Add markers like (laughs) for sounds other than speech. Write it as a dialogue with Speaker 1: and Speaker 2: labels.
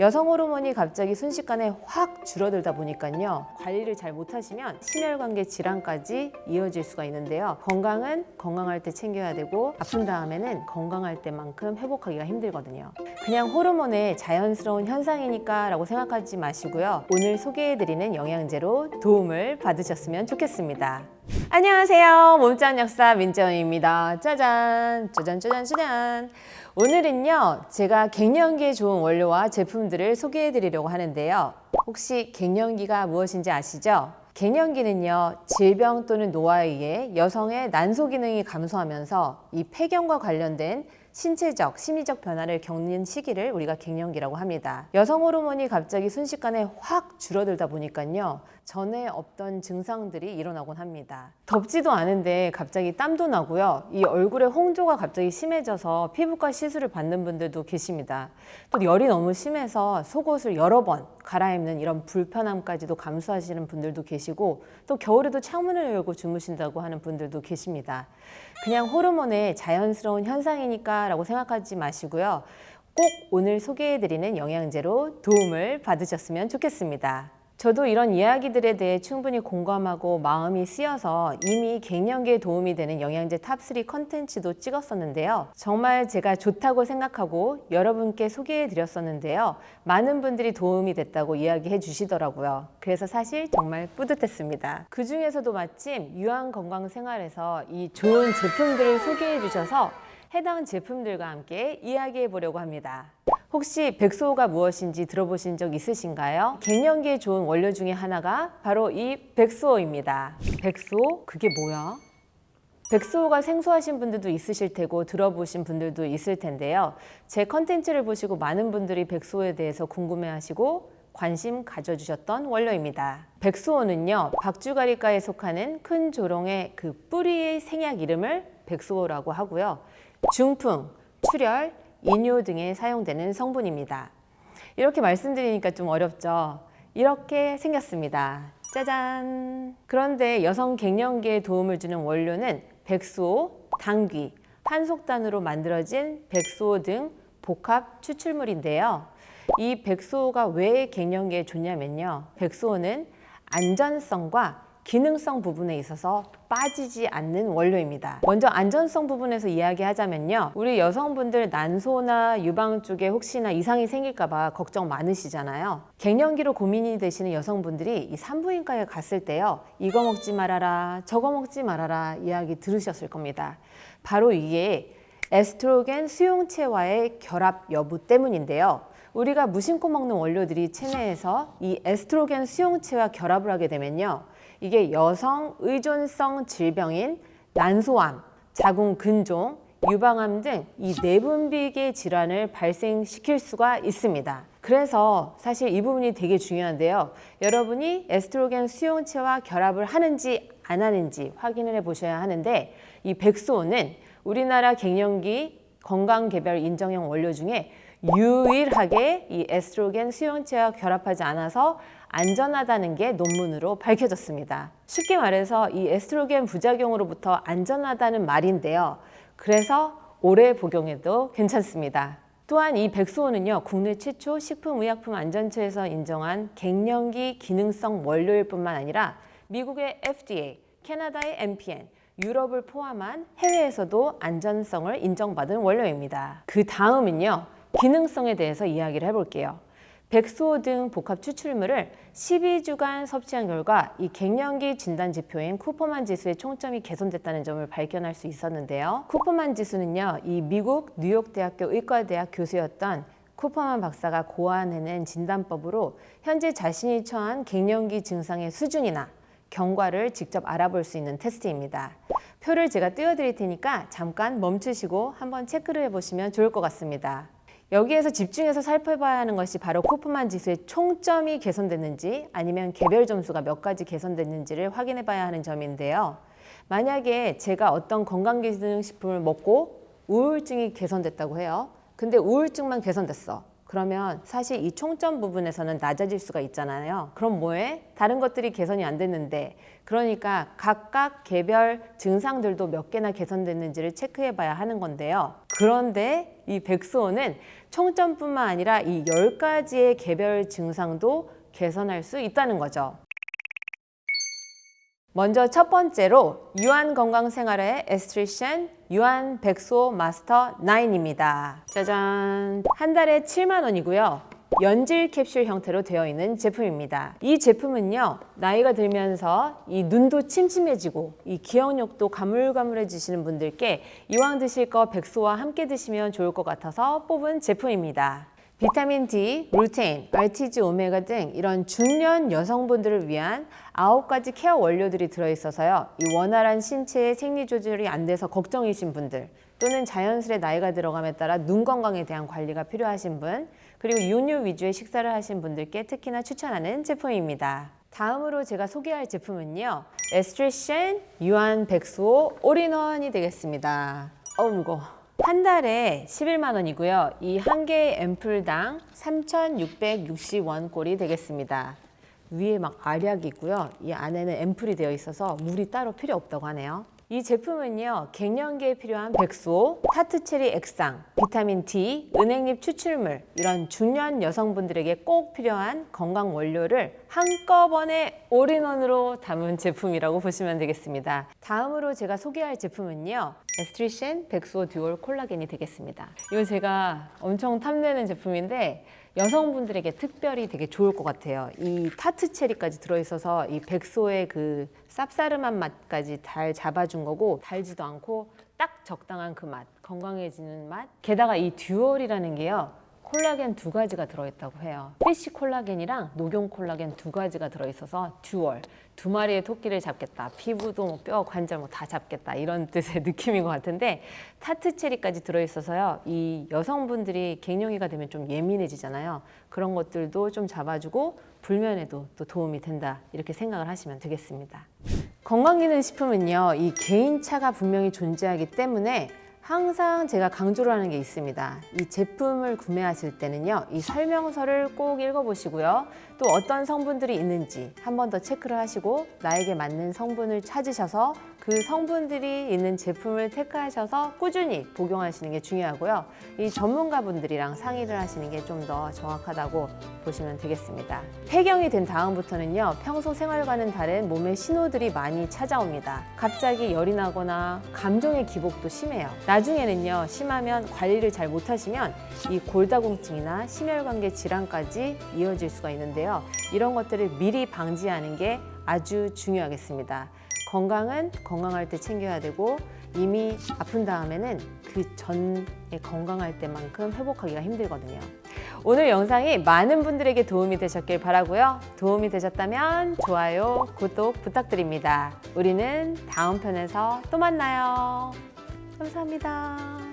Speaker 1: 여성 호르몬이 갑자기 순식간에 확 줄어들다 보니까요. 관리를 잘 못하시면 심혈관계 질환까지 이어질 수가 있는데요. 건강은 건강할 때 챙겨야 되고 아픈 다음에는 건강할 때만큼 회복하기가 힘들거든요. 그냥 호르몬의 자연스러운 현상이니까 라고 생각하지 마시고요. 오늘 소개해드리는 영양제로 도움을 받으셨으면 좋겠습니다. 안녕하세요. 몸짱 역사 민정입니다. 짜잔, 짜잔, 짜잔, 짜잔. 오늘은요, 제가 갱년기에 좋은 원료와 제품들을 소개해 드리려고 하는데요. 혹시 갱년기가 무엇인지 아시죠? 갱년기는요, 질병 또는 노화에 의해 여성의 난소 기능이 감소하면서 이 폐경과 관련된 신체적, 심리적 변화를 겪는 시기를 우리가 갱년기라고 합니다. 여성 호르몬이 갑자기 순식간에 확 줄어들다 보니까요. 전에 없던 증상들이 일어나곤 합니다. 덥지도 않은데 갑자기 땀도 나고요. 이 얼굴에 홍조가 갑자기 심해져서 피부과 시술을 받는 분들도 계십니다. 또 열이 너무 심해서 속옷을 여러 번 갈아입는 이런 불편함까지도 감수하시는 분들도 계시고 또 겨울에도 창문을 열고 주무신다고 하는 분들도 계십니다. 그냥 호르몬의 자연스러운 현상이니까 라고 생각하지 마시고요. 꼭 오늘 소개해드리는 영양제로 도움을 받으셨으면 좋겠습니다. 저도 이런 이야기들에 대해 충분히 공감하고 마음이 쓰여서 이미 갱년기에 도움이 되는 영양제 탑3 컨텐츠도 찍었었는데요. 정말 제가 좋다고 생각하고 여러분께 소개해 드렸었는데요. 많은 분들이 도움이 됐다고 이야기해 주시더라고요. 그래서 사실 정말 뿌듯했습니다. 그 중에서도 마침 유한 건강 생활에서 이 좋은 제품들을 소개해 주셔서 해당 제품들과 함께 이야기해 보려고 합니다. 혹시 백소가 무엇인지 들어보신 적 있으신가요? 갱년기에 좋은 원료 중에 하나가 바로 이 백소입니다. 백소? 그게 뭐야? 백소가 생소하신 분들도 있으실 테고 들어보신 분들도 있을 텐데요. 제 컨텐츠를 보시고 많은 분들이 백소에 대해서 궁금해하시고 관심 가져주셨던 원료입니다. 백소는요, 박주가리과에 속하는 큰 조롱의 그 뿌리의 생약 이름을 백소라고 하고요. 중풍, 출혈, 이뇨 등에 사용되는 성분입니다. 이렇게 말씀드리니까 좀 어렵죠? 이렇게 생겼습니다. 짜잔! 그런데 여성 갱년기에 도움을 주는 원료는 백소, 당귀, 한속단으로 만들어진 백소 등 복합 추출물인데요. 이 백소가 왜 갱년기에 좋냐면요. 백소는 안전성과 기능성 부분에 있어서 빠지지 않는 원료입니다. 먼저 안전성 부분에서 이야기하자면요. 우리 여성분들 난소나 유방 쪽에 혹시나 이상이 생길까봐 걱정 많으시잖아요. 갱년기로 고민이 되시는 여성분들이 이 산부인과에 갔을 때요. 이거 먹지 말아라, 저거 먹지 말아라 이야기 들으셨을 겁니다. 바로 이게 에스트로겐 수용체와의 결합 여부 때문인데요. 우리가 무심코 먹는 원료들이 체내에서 이 에스트로겐 수용체와 결합을 하게 되면요. 이게 여성 의존성 질병인 난소암, 자궁 근종, 유방암 등 이 내분비계 질환을 발생시킬 수가 있습니다. 그래서 사실 이 부분이 되게 중요한데요. 여러분이 에스트로겐 수용체와 결합을 하는지 안 하는지 확인을 해 보셔야 하는데 이 백소는 우리나라 갱년기 건강개별 인정형 원료 중에 유일하게 이 에스트로겐 수용체와 결합하지 않아서 안전하다는 게 논문으로 밝혀졌습니다. 쉽게 말해서 이 에스트로겐 부작용으로부터 안전하다는 말인데요. 그래서 오래 복용해도 괜찮습니다. 또한 이 백소는요 국내 최초 식품의약품안전처에서 인정한 갱년기 기능성 원료일 뿐만 아니라 미국의 FDA, 캐나다의 MPN, 유럽을 포함한 해외에서도 안전성을 인정받은 원료입니다. 그 다음은요 기능성에 대해서 이야기를 해볼게요. 백소 등 복합 추출물을 12주간 섭취한 결과 이 갱년기 진단 지표인 쿠퍼만 지수의 총점이 개선됐다는 점을 발견할 수 있었는데요. 쿠퍼만 지수는요, 이 미국 뉴욕대학교 의과대학 교수였던 쿠퍼만 박사가 고안해낸 진단법으로 현재 자신이 처한 갱년기 증상의 수준이나 경과를 직접 알아볼 수 있는 테스트입니다. 표를 제가 띄워드릴 테니까 잠깐 멈추시고 한번 체크를 해보시면 좋을 것 같습니다. 여기에서 집중해서 살펴봐야 하는 것이 바로 코프만 지수의 총점이 개선됐는지 아니면 개별 점수가 몇 가지 개선됐는지를 확인해 봐야 하는 점인데요. 만약에 제가 어떤 건강기능식품을 먹고 우울증이 개선됐다고 해요. 근데 우울증만 개선됐어. 그러면 사실 이 총점 부분에서는 낮아질 수가 있잖아요. 그럼 뭐해? 다른 것들이 개선이 안 됐는데 그러니까 각각 개별 증상들도 몇 개나 개선됐는지를 체크해 봐야 하는 건데요. 그런데 이 백수호는 총점뿐만 아니라 이 10가지의 개별 증상도 개선할 수 있다는 거죠. 먼저 첫 번째로 유한 건강 생활의 에스트리션 유한 백소 마스터 9입니다. 짜잔. 한 달에 7만 원이고요. 연질 캡슐 형태로 되어 있는 제품입니다. 이 제품은요, 나이가 들면서 이 눈도 침침해지고 이 기억력도 가물가물해지시는 분들께 이왕 드실 거 백소와 함께 드시면 좋을 것 같아서 뽑은 제품입니다. 비타민 D, 루테인, RTG 오메가 등 이런 중년 여성분들을 위한 아홉 가지 케어 원료들이 들어있어서요. 이 원활한 신체의 생리 조절이 안 돼서 걱정이신 분들 또는 자연스레 나이가 들어감에 따라 눈 건강에 대한 관리가 필요하신 분 그리고 육류 위주의 식사를 하신 분들께 특히나 추천하는 제품입니다. 다음으로 제가 소개할 제품은요. 에스트리션 유한 백수호 올인원이 되겠습니다. 어우 무거워. 한 달에 11만 원이고요. 이 한 개의 앰플당 3,660원 꼴이 되겠습니다. 위에 막 알약이고요. 이 안에는 앰플이 되어 있어서 물이 따로 필요 없다고 하네요. 이 제품은요, 갱년기에 필요한 백소, 타트체리 액상, 비타민 D, 은행잎 추출물, 이런 중년 여성분들에게 꼭 필요한 건강 원료를 한꺼번에 올인원으로 담은 제품이라고 보시면 되겠습니다. 다음으로 제가 소개할 제품은요, 에스트리션 백소 듀얼 콜라겐이 되겠습니다. 이건 제가 엄청 탐내는 제품인데 여성분들에게 특별히 되게 좋을 것 같아요. 이 타트 체리까지 들어있어서 이 백소의 그 쌉싸름한 맛까지 잘 잡아준 거고 달지도 않고 딱 적당한 그 맛, 건강해지는 맛. 게다가 이 듀얼이라는 게요. 콜라겐 두 가지가 들어있다고 해요. 피쉬 콜라겐이랑 녹용 콜라겐 두 가지가 들어있어서 듀얼. 두 마리의 토끼를 잡겠다. 피부도 뭐 뼈, 관절 뭐 다 잡겠다. 이런 (laughs) 뜻의 느낌인 것 같은데 타트 체리까지 들어있어서요. 이 여성분들이 갱년기가 되면 좀 예민해지잖아요. 그런 것들도 좀 잡아주고 불면에도 또 도움이 된다. 이렇게 생각을 하시면 되겠습니다. 건강기능식품은요. 이 개인차가 분명히 존재하기 때문에 항상 제가 강조를 하는 게 있습니다. 이 제품을 구매하실 때는요, 이 설명서를 꼭 읽어보시고요. 또 어떤 성분들이 있는지 한 번 더 체크를 하시고 나에게 맞는 성분을 찾으셔서 그 성분들이 있는 제품을 택하셔서 꾸준히 복용하시는 게 중요하고요. 이 전문가분들이랑 상의를 하시는 게 좀 더 정확하다고 보시면 되겠습니다. 폐경이 된 다음부터는요, 평소 생활과는 다른 몸의 신호들이 많이 찾아옵니다. 갑자기 열이 나거나 감정의 기복도 심해요. 나중에는요, 심하면 관리를 잘 못하시면 이 골다공증이나 심혈관계 질환까지 이어질 수가 있는데요. 이런 것들을 미리 방지하는 게 아주 중요하겠습니다. 건강은 건강할 때 챙겨야 되고 이미 아픈 다음에는 그 전에 건강할 때만큼 회복하기가 힘들거든요. 오늘 영상이 많은 분들에게 도움이 되셨길 바라고요. 도움이 되셨다면 좋아요, 구독 부탁드립니다. 우리는 다음 편에서 또 만나요. 감사합니다.